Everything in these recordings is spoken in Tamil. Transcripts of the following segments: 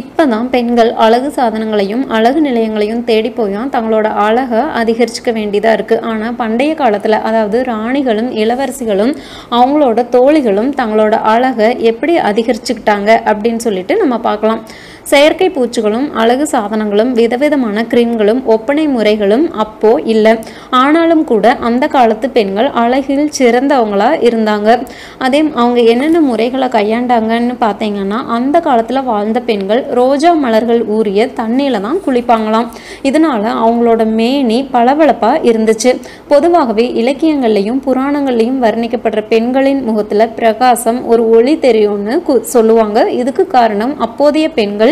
இப்போ தான் பெண்கள் அழகு சாதனங்களையும் அழகு நிலையங்களையும் தேடி போயும் தங்களோட அழகை அதிகரிச்சுக்க வேண்டியதாக இருக்குது ஆனால் பண்டைய காலத்தில் அதாவது ராணிகளும் இளவரசிகளும் அவங்களோட தோழிகளும் தங்களோட அழகை எப்படி அதிகரிச்சுக்கிட்டாங்க அப்படின்னு சொல்லிட்டு நம்ம பார்க்கலாம். செயற்கை பூச்சுகளும் அழகு சாதனங்களும் விதவிதமான கிரீம்களும் ஒப்பனை முறைகளும் அப்போ இல்லை. ஆனாலும் கூட அந்த காலத்து பெண்கள் அழகில் சிறந்தவங்களா இருந்தாங்க. அதே அவங்க என்னென்ன முறைகளை கையாண்டாங்கன்னு பார்த்தீங்கன்னா அந்த காலத்தில் வாழ்ந்த பெண்கள் ரோஜா மலர்கள் ஊறிய தண்ணியில தான் குளிப்பாங்களாம். இதனால அவங்களோட மேனி பளபளப்பாக இருந்துச்சு. பொதுவாகவே இலக்கியங்கள்லையும் புராணங்கள்லையும் வர்ணிக்கப்படுற பெண்களின் முகத்தில் பிரகாசம் ஒரு ஒளி தெரியும்னு கு- சொல்லுவாங்க. இதுக்கு காரணம் அப்போதைய பெண்கள்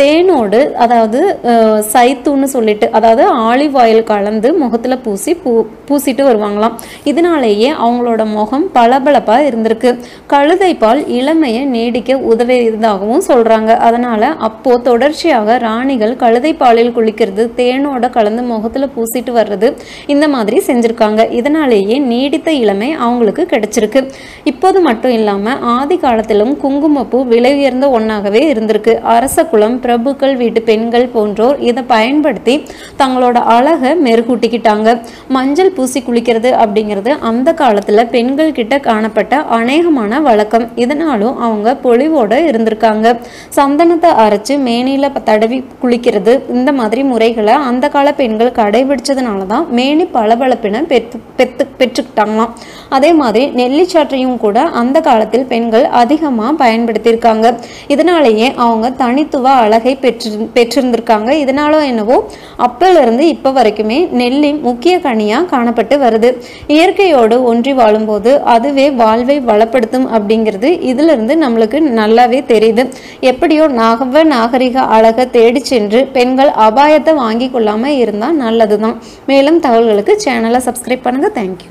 தேனோடு அதாவது சைத்தூன்னு சைத்துன்னு சொல்லிட்டு அதாவது ஆலிவ் ஆயில் கலந்து முகத்தில் பூசி பூ பூசிட்டு வருவாங்களாம். இதனாலேயே அவங்களோட முகம் பளபளப்பாக இருந்திருக்கு. கழுதை பால் இளமையை நீடிக்க உதவியதாகவும் சொல்கிறாங்க அதனால் அப்போது தொடர்ச்சியாக ராணிகள் கழுதை பாலில் குளிக்கிறது தேனோட கலந்து முகத்தில் பூசிட்டு வர்றது இந்த மாதிரி செஞ்சுருக்காங்க. இதனாலேயே நீடித்த இளமை அவங்களுக்கு கிடைச்சிருக்கு. இப்போது மட்டும் இல்லாமல் ஆதி காலத்திலும் குங்குமப்பூ விலை உயர்ந்த ஒன்றாகவே இருந்திருக்கு. அரச குலம் பிரபுக்கள் வீட்டு பெண்கள் போன்றோர் இதை பயன்படுத்தி தங்களோட அழகை மெருகூட்டிக்கிட்டாங்க. மஞ்சள் பூசி குளிக்கிறது அப்படிங்கிறது அந்த காலத்தில் பெண்கள் கிட்ட காணப்பட்ட அநேகமான வழக்கம். இதனாலும் அவங்க பொலிவோட இருந்திருக்காங்க. சந்தனத்தை அரைச்சு மேனியில் தடவி குளிக்கிறது இந்த மாதிரி முறைகளை அந்த கால பெண்கள் கடைபிடிச்சதுனால தான் மேனி பளபளப்பின பெற்று பெற்று பெற்றுக்கிட்டாங்களாம். அதே மாதிரி நெல்லிச்சாற்றையும் கூட அந்த காலத்தில் பெண்கள் அதிகமாக பயன்படுத்தியிருக்காங்க. இதனாலேயே அவங்க தனித்துவ அழகை பெற்று பெற்றிருந்திருக்காங்க. இதனால என்னவோ அப்போலேருந்து இப்போ வரைக்குமே நெல்லி முக்கிய கனியாக காணப்பட்டு வருது. இயற்கையோடு ஒன்றி வாழும்போது அதுவே வாழ்வை வளப்படுத்தும் அப்படிங்கிறது இதிலிருந்து நம்மளுக்கு நல்லாவே தெரியுது. எப்படியோ நாகவ நாகரிக அழகை தேடி சென்று பெண்கள் அபாயத்தை வாங்கி கொள்ளாமல் இருந்தால் நல்லது தான் மேலும் தகவல்களுக்கு சேனலை சப்ஸ்கிரைப் பண்ணுங்கள் தேங்க்யூ